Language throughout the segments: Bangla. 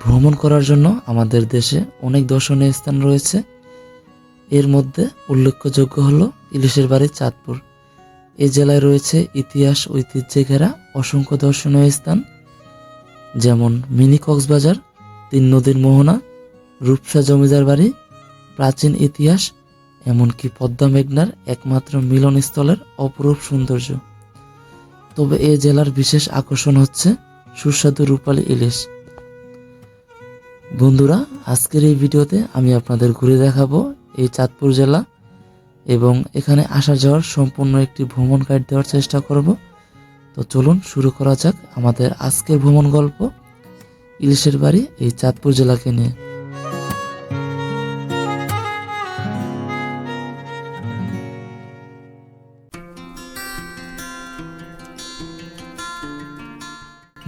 ভ্রমণ করার জন্য আমাদের দেশে অনেক দর্শনীয় স্থান রয়েছে। এর মধ্যে উল্লেখযোগ্য হলো ইলিশের বাড়ি চাঁদপুর। এই জেলায় রয়েছে ইতিহাস ঐতিহ্যে ঘেরা অসংখ্য দর্শনীয় স্থান, যেমন মিনি কক্সবাজার, তিন নদীর মোহনা, রূপসা জমিদার বাড়ি, প্রাচীন ইতিহাস, এমনকি পদ্মা মেঘনার একমাত্র মিলনস্থলের অপরূপ সৌন্দর্য। তবে এ জেলার বিশেষ আকর্ষণ হচ্ছে সুস্বাদু রূপালী ইলিশ। বন্ধুরা, আজকের এই ভিডিওতে আমি আপনাদের ঘুরে দেখাবো এই চাঁদপুর জেলা এবং এখানে আসা যাওয়ার সম্পূর্ণ একটি ভ্রমণ গাইড দেওয়ার চেষ্টা করব। তো চলুন শুরু করা যাক আমাদের আজকের ভ্রমণ গল্প, ইলিশের বাড়ি এই চাঁদপুর জেলাকে নিয়ে।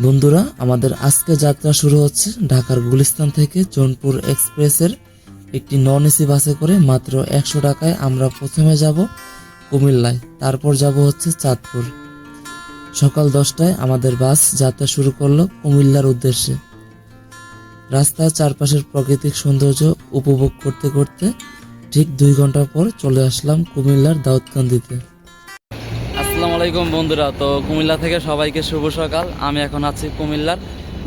বন্ধুরা, আমাদের আজকে যাত্রা শুরু হচ্ছে ঢাকার গুলিস্তান থেকে জৌনপুর এক্সপ্রেসের একটি নন এসি বাসে করে মাত্র একশো টাকায় আমরা প্রথমে যাব কুমিল্লায়, তারপর যাব হচ্ছে চাঁদপুর। সকাল দশটায় আমাদের বাস যাত্রা শুরু করল কুমিল্লার উদ্দেশ্যে। রাস্তার চারপাশের প্রাকৃতিক সৌন্দর্য উপভোগ করতে করতে ঠিক দুই ঘণ্টা পর চলে আসলাম কুমিল্লার দাউদকান্দিতে। আসসালামু আলাইকুম বন্ধুরা। তো কুমিল্লা থেকে সবাইকে শুভ সকাল। আমি এখন আছি কুমিল্লার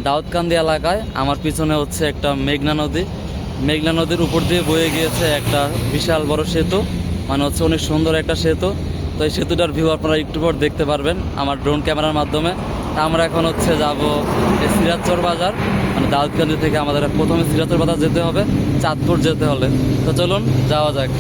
দাউদকান্দি এলাকায়। আমার পিছনে হচ্ছে একটা মেঘনা নদী। মেঘনা নদীর উপর দিয়ে বয়ে গিয়েছে একটা বিশাল বড় সেতু। মানে হচ্ছে অনেক সুন্দর একটা সেতু। তো এই সেতুটার ভিউ আপনারা একটু পর দেখতে পারবেন আমার ড্রোন ক্যামেরার মাধ্যমে। আমরা এখন হচ্ছে যাব সিরাজচর বাজার। মানে দাউদকান্দি থেকে আমাদের প্রথমে সিরাজচর বাজার যেতে হবে, চাঁদপুর যেতে হলে। তো চলুন, যাওয়া যাক।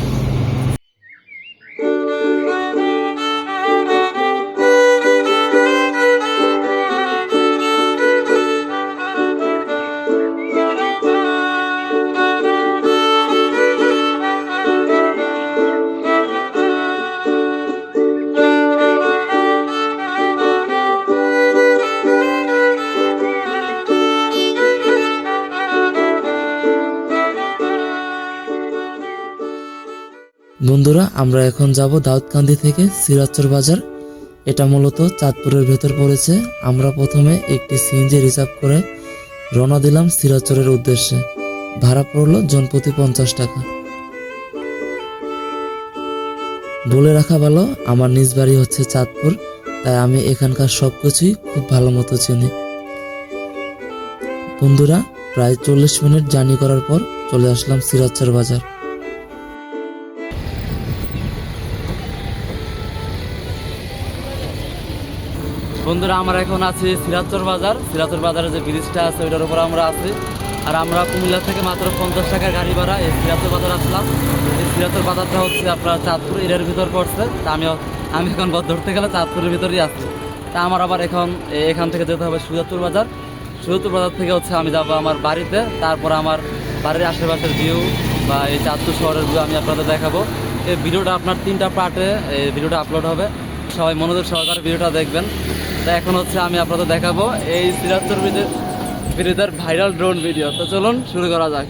বন্ধুরা, আমরা এখন যাব দাউদকান্দি থেকে সিরাজচর বাজার। এটা মূলত চাঁদপুরের ভেতর পড়েছে। আমরা প্রথমে একটি সিএনজি রিজার্ভ করে রওনা দিলাম সিরাজচরের উদ্দেশ্যে। ভাড়া পড়ল জনপ্রতি পঞ্চাশ টাকা। বলে রাখা ভালো, আমার নিজ বাড়ি হচ্ছে চাঁদপুর, তাই আমি এখানকার সব কিছুই খুব ভালো মতো চিনি। বন্ধুরা, প্রায় চল্লিশ মিনিট জার্নি করার পর চলে আসলাম সিরাজচর বাজার। বন্ধুরা, আমরা এখন আছি সিরাজচর বাজার। সিরাজচর বাজারে যে ব্রিজটা আছে, ওইটার উপর আমরা আছি। আর আমরা কুমিল্লা থেকে মাত্র পঞ্চাশ টাকা গাড়ি ভাড়া এই সিরাজচর বাজার আসলাম। এই সিরাজচর বাজারটা হচ্ছে আপনার চাঁদপুর এরিয়ার ভিতর পড়ছে। তা আমি আমি এখন ধরতে গেলে চাঁদপুরের ভিতরেই আছি। তা আমার আবার এখন এখান থেকে যেতে হবে সুজাতুর বাজার। সুজাতুর বাজার থেকে হচ্ছে আমি যাব আমার বাড়িতে। তারপর আমার বাড়ির আশেপাশের ভিউ বা এই চাঁদপুর শহরের ভিউ আমি আপনাদের দেখাবো। এই ভিডিওটা আপনার তিনটা পার্টে এই ভিডিওটা আপলোড হবে। সবাই মনোযোগ সহকারে ভিডিওটা দেখবেন। তো এখন হচ্ছে আমি আপনাদের দেখাবো এই তিরাত্তর ব্রিজের ভাইরাল ড্রোন ভিডিও তো চলুন, শুরু করা যাক।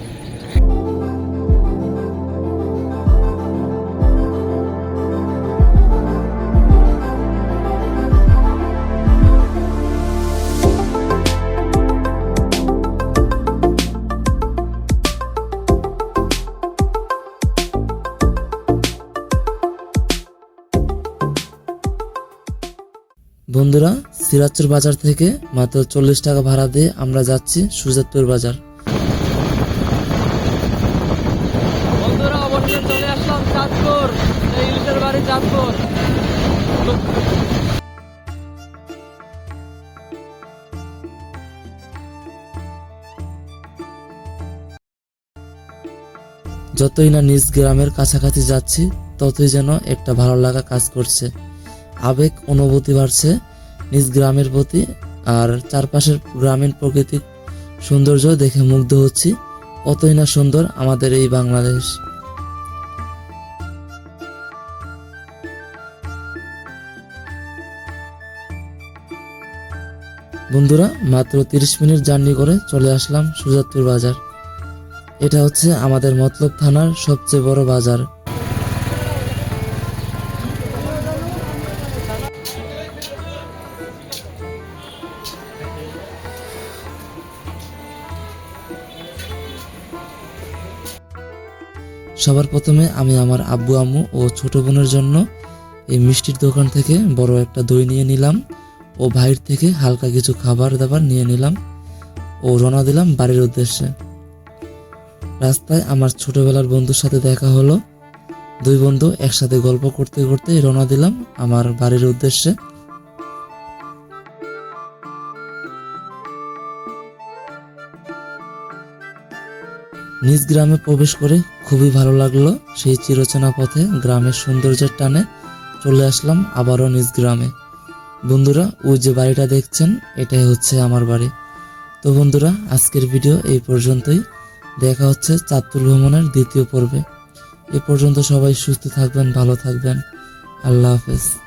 বন্ধুরা সিরাজপুর বাজার থেকে মাত্র চল্লিশ টাকা ভাড়া দিয়ে আমরা যাচ্ছি সুজাতপুর বাজার। বন্ধুরা অবশ্যই চলে আসলাম চাঁদপুর ইলিশের বাড়ি চাঁদপুর। যতই না নিজ গ্রামের কাছাকাছি যাচ্ছি ততই যেন একটা ভালো লাগা কাজ করছে। আবেগ অনুভূতি বাড়ছে নিজ গ্রামের প্রতি আর চারপাশের গ্রামীণ প্রকৃতিক সৌন্দর্য দেখে মুগ্ধ হচ্ছি। কতই না সুন্দর আমাদের এই বাংলাদেশ। বন্ধুরা, মাত্র তিরিশ মিনিট জার্নি করে চলে আসলাম সুজাতপুর বাজার। এটা হচ্ছে আমাদের মতলব থানার সবচেয়ে বড় বাজার। সবার প্রথমে আমি আমার আব্বু, আম্মু ও ছোট বোনের জন্য এই মিষ্টির দোকান থেকে বড় একটা দই নিয়ে নিলাম ও ভাইয়ের থেকে হালকা কিছু খাবার দাবার নিয়ে নিলাম ও রওনা দিলাম বাড়ির উদ্দেশ্যে। রাস্তায় আমার ছোটবেলার বন্ধুর সাথে দেখা হলো। দুই বন্ধু একসাথে গল্প করতে করতে রওনা দিলাম আমার বাড়ির উদ্দেশ্যে। নিজ গ্রামে প্রবেশ করে খুবই ভালো লাগল সেই চিরচেনা পথে গ্রামের সৌন্দর্যের টানে চলে আসলাম আবারও নিজ গ্রামে। বন্ধুরা, ওই যে বাড়িটা দেখছেন, এটাই হচ্ছে আমার বাড়ি। তো বন্ধুরা, আজকের ভিডিও এই পর্যন্তই। দেখা হচ্ছে চাঁদপুর ভ্রমণের দ্বিতীয় পর্বে। এ পর্যন্ত সবাই সুস্থ থাকবেন, ভালো থাকবেন। আল্লাহ হাফেজ।